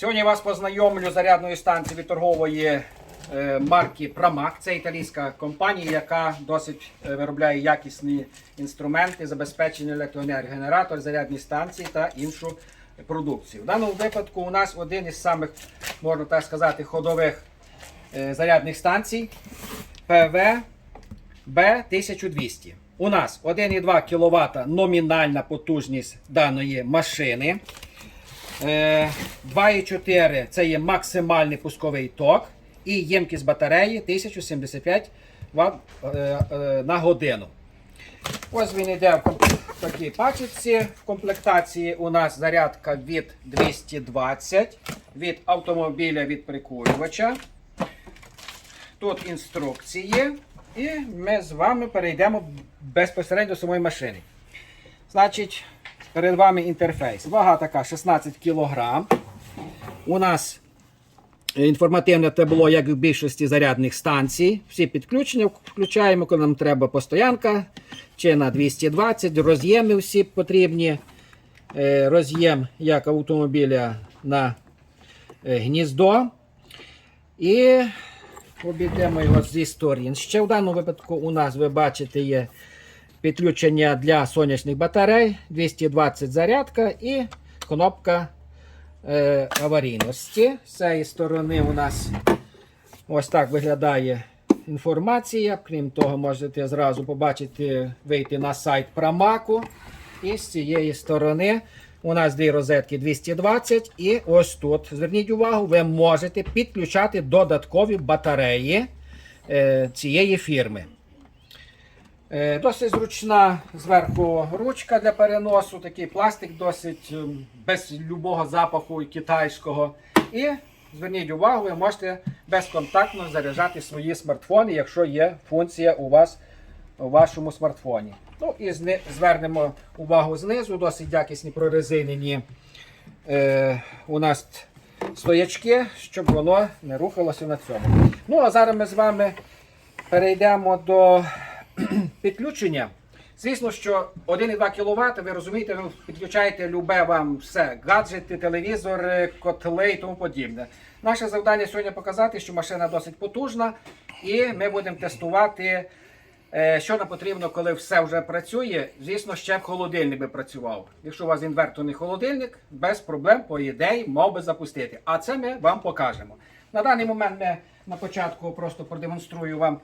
Сьогодні я вас познайомлю з зарядною станцією від торгової е, марки Pramag. Це італійська компанія, яка досить е, виробляє якісні інструменти забезпечення електроенергії, генератор, зарядні станції та іншу продукцію. В даному випадку у нас один із самих, можна так сказати, ходових е, зарядних станцій PV B1200. У нас 1,2 кВт номінальна потужність даної машини. Е, 2,4 це є максимальний пусковий ток. І ємкість батареї 1075 Вт е, е, на годину. Ось він йде в такій пачечці. В комплектації у нас зарядка від 220 від автомобіля від прикурювача. Тут інструкції. І ми з вами перейдемо безпосередньо до самої машини. Значить, перед вами інтерфейс. Вага така 16 кг. У нас інформативне табло, як в більшості зарядних станцій. Всі підключення включаємо, коли нам треба постоянка чи на 220. Роз'єми всі потрібні. Е, Роз'єм як автомобіля на е, гніздо. І обійдемо його зі сторін. Ще в даному випадку у нас, ви бачите, є підключення для сонячних батарей, 220 зарядка і кнопка е, аварійності. З цієї сторони у нас ось так виглядає інформація. Крім того, можете зразу побачити, вийти на сайт Прамаку. І з цієї сторони у нас дві розетки 220. І ось тут, зверніть увагу, ви можете підключати додаткові батареї е, цієї фірми. Е, Досить зручна зверху ручка для переносу, такий пластик досить ем, без любого запаху китайського. І зверніть увагу, ви можете безконтактно заряджати свої смартфони, якщо є функція у вас у вашому смартфоні. Ну і зни- звернемо увагу знизу, досить якісні прорезинені е, у нас стоячки, щоб воно не рухалося на цьому. Ну а зараз ми з вами перейдемо до підключення. Звісно, що 1,2 кВт, ви розумієте, ви підключаєте любе вам все, гаджети, телевізор, котли і тому подібне. Наше завдання сьогодні показати, що машина досить потужна, і ми будемо тестувати, е, що нам потрібно, коли все вже працює. Звісно, ще б холодильник би працював. Якщо у вас інверторний холодильник, без проблем, по ідеї, мав би запустити. А це ми вам покажемо. На даний момент ми на початку просто продемонструю вам е,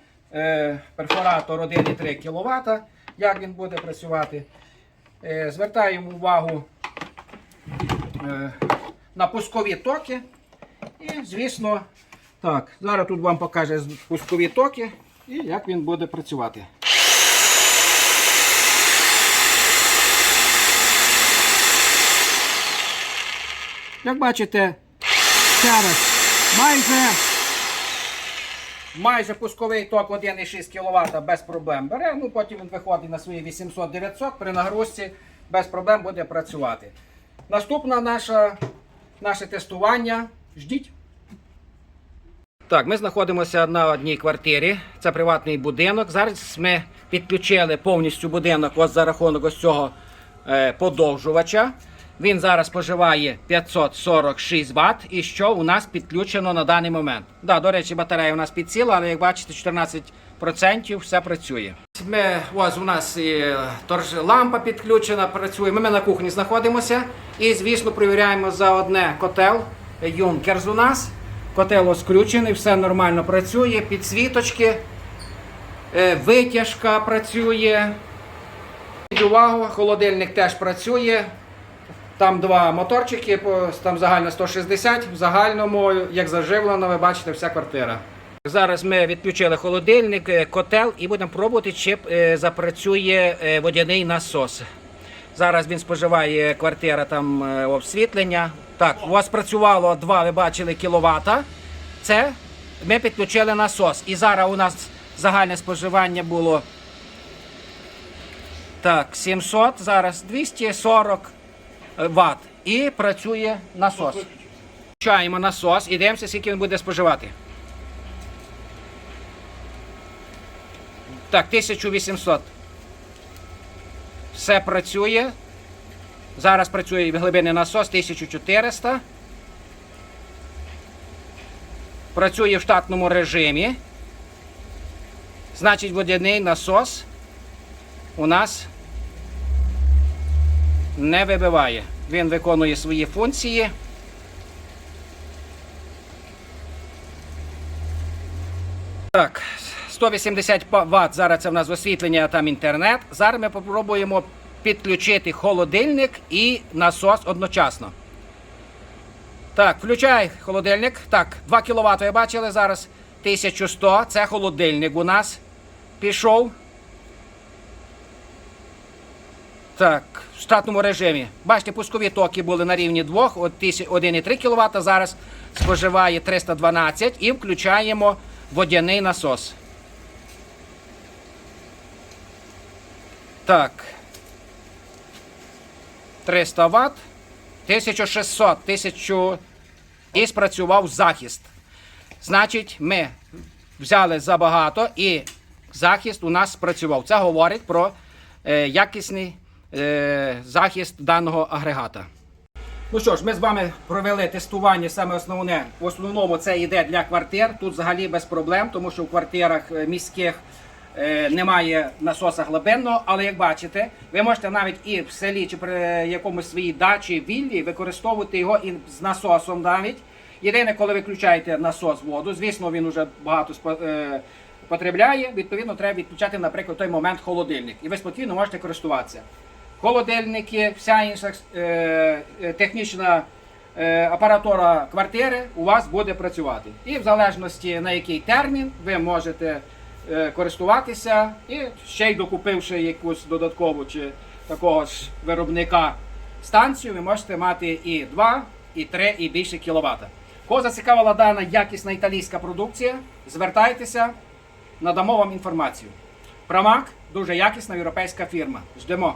перфоратор 1,3 кВт, як він буде працювати. Е, звертаємо увагу е, на пускові токи. І, звісно, так, зараз тут вам покаже пускові токи і як він буде працювати. Як бачите, зараз майже майже пусковий ток 1,6 кВт без проблем бере. Ну потім він виходить на свої 800-900 при нагрузці без проблем буде працювати. Наступне наша, наше тестування. Ждіть. Так, ми знаходимося на одній квартирі. Це приватний будинок. Зараз ми підключили повністю будинок ось за рахунок ось цього е, подовжувача. Він зараз споживає 546 Вт. І що у нас підключено на даний момент? Да, до речі, батарея у нас підсіла, але як бачите, 14% все працює. Ми, ось у нас і торж, лампа підключена, працює. Ми, ми на кухні знаходимося. І, звісно, перевіряємо за одне котел. Юнкерс у нас. Котел включений, все нормально працює, підсвіточки, е, витяжка працює. Зверніть Увагу, холодильник теж працює. Там два моторчики, там загально 160, в загальному, як заживлено, ви бачите, вся квартира. Зараз ми відключили холодильник, е, котел і будемо пробувати, чи е, запрацює е, водяний насос. Зараз він споживає квартира там освітлення. Так, у вас працювало 2, ви бачили, кіловата. Це ми підключили насос. І зараз у нас загальне споживання було так, 700, зараз 240 Вт. І працює насос. Включаємо насос і дивимося, скільки він буде споживати. Так, 1800. Все працює. Зараз працює глибинний насос 1400. працює в штатному режимі. Значить, водяний насос у нас не вибиває. Він виконує свої функції. Так, 180 Вт. Зараз це в нас освітлення, а там інтернет. Зараз ми спробуємо підключити холодильник і насос одночасно. Так, включай холодильник. Так, 2 кВт ви бачили зараз 1100. Це холодильник у нас пішов. Так, в штатному режимі. Бачите, пускові токи були на рівні 2, 1,3 кВт, зараз споживає 312 і включаємо водяний насос. Так. 300 Вт, 1600, 1000 і спрацював захист. Значить, ми взяли забагато і захист у нас спрацював. Це говорить про е, якісний е, захист даного агрегата. Ну що ж, ми з вами провели тестування. Саме основне, в основному це йде для квартир. Тут взагалі без проблем, тому що в квартирах е, міських е, немає насоса глибинного. Але як бачите, ви можете навіть і в селі чи при якомусь своїй дачі віллі використовувати його і з насосом навіть. Єдине, коли ви включаєте насос воду, звісно, він вже багато е, потребляє. Відповідно, треба відключати, наприклад, той момент холодильник. І ви спокійно можете користуватися. Холодильники, вся інша е, е, технічна е, апаратура квартири у вас буде працювати. І в залежності на який термін ви можете користуватися, і ще й докупивши якусь додаткову чи такого ж виробника станцію, ви можете мати і 2, і 3, і більше кіловат. Кого зацікавила дана якісна італійська продукція, звертайтеся, надамо вам інформацію. Промак дуже якісна європейська фірма. Ждемо.